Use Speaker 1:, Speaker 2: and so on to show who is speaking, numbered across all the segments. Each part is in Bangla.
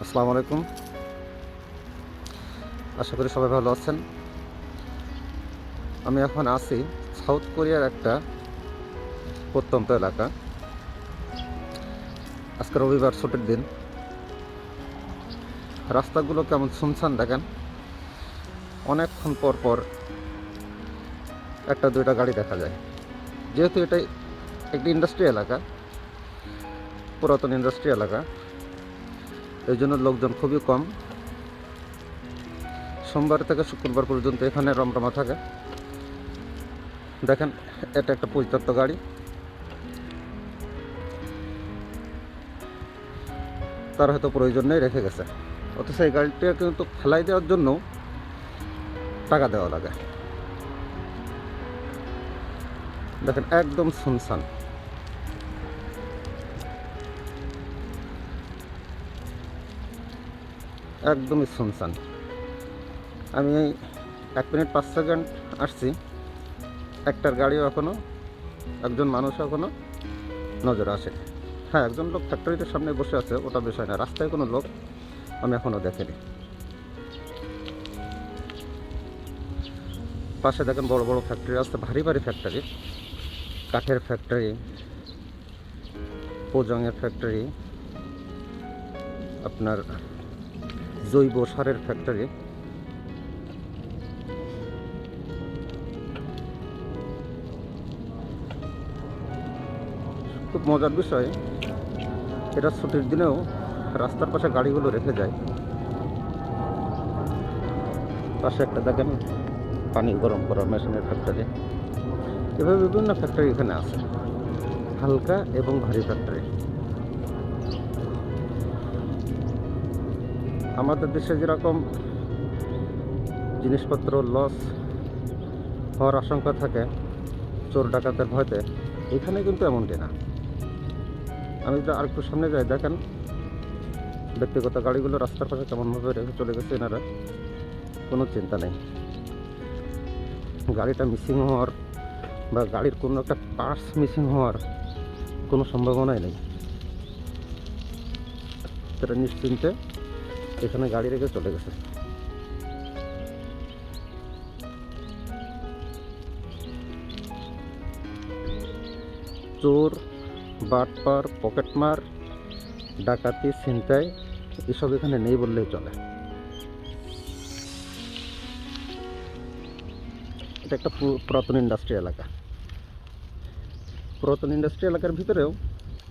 Speaker 1: আসসালামু আলাইকুম। আশা করি সবাই ভালো আছেন। আমি এখন আছি সাউথ কোরিয়ার একটা প্রত্যন্ত এলাকা। আজকে রবিবার ছুটির দিন। রাস্তাগুলো কেমন শুনছান দেখেন। অনেকক্ষণ পর পর একটা দুইটা গাড়ি দেখা যায়। যেহেতু এটাই একটি ইন্ডাস্ট্রি এলাকা, পুরাতন ইন্ডাস্ট্রি এলাকা এই জন্য লোকজন খুবই কম। সোমবার থেকে শুক্রবার পর্যন্ত এখানে রমরমা থাকে। দেখেন, এটা একটা পরিত্যক্ত গাড়ি। তার হয়তো প্রয়োজন নেই, রেখে গেছে। অথচ এই গাড়িটা কিন্তু ফেলাই দেওয়ার জন্য টাকা দেওয়া লাগে। দেখেন, একদম শুনশান একদমই শুনশান আমি এই এক মিনিট পাঁচ সেকেন্ড আসছি। একটার গাড়িও এখনও একজন মানুষ এখনও নজরে আসে। হ্যাঁ একজন লোক ফ্যাক্টরিটার সামনে বসে আছে, ওটা বিষয় না, রাস্তায় কোনো লোক আমি এখনও দেখিনি। পাশে দেখেন বড় বড় ফ্যাক্টরি আছে, ভারী ভারী ফ্যাক্টরি। কাঠের ফ্যাক্টরি, পোজংয়ের ফ্যাক্টরি, আপনার জৈব সারের ফ্যাক্টরি খুব মজার বিষয়, এটা ছুটির দিনেও রাস্তার পাশে গাড়িগুলো রেখে যায়। পাশে একটা দেখেন, পানি গরম করা মেশিনের ফ্যাক্টরি এভাবে বিভিন্ন ফ্যাক্টরি এখানে আছে। হালকা এবং ভারী ফ্যাক্টরি আমাদের দেশে যেরকম জিনিসপত্র লস হওয়ার আশঙ্কা থাকে চোর ডাকাতের ভয়তে, এখানে কিন্তু এমনটি না। আমি যদি আর একটু সামনে যাই, দেখেন ব্যক্তিগত গাড়িগুলো রাস্তার পাশে কেমনভাবে রেখে চলে গেছে এনারা, কোনো চিন্তা নেই। গাড়িটা মিসিং হওয়ার বা গাড়ির কোনো একটা পার্টস মিসিং হওয়ার কোনো সম্ভাবনাই নেই। তারা নিশ্চিন্তে এখানে গাড়ি রেখে চলে গেছে। চোর, বাটপার, পকেটমার, ডাকাতি, ছিনতাই, এসব এখানে নেই বললেই চলে। এটা একটা পুরাতন ইন্ডাস্ট্রি এলাকা। পুরাতন ইন্ডাস্ট্রি এলাকার ভিতরেও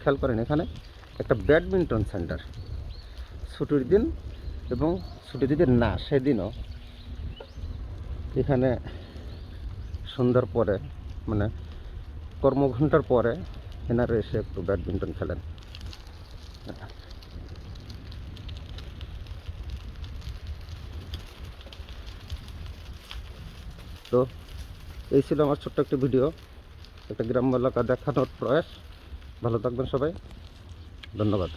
Speaker 1: খেয়াল করেন, এখানে একটা ব্যাডমিন্টন সেন্টার। ছুটির দিন এবং ছুটি যদি না, সেদিনও এখানে সন্ধ্যার পরে মানে কর্মঘণ্টার পরে এনারা এসে একটু ব্যাডমিন্টন খেলেন। তো এই ছিল আমার ছোট্ট একটি ভিডিও। একটা গ্রাম্য এলাকা দেখানোর প্রয়াস। ভালো থাকবেন সবাই। ধন্যবাদ।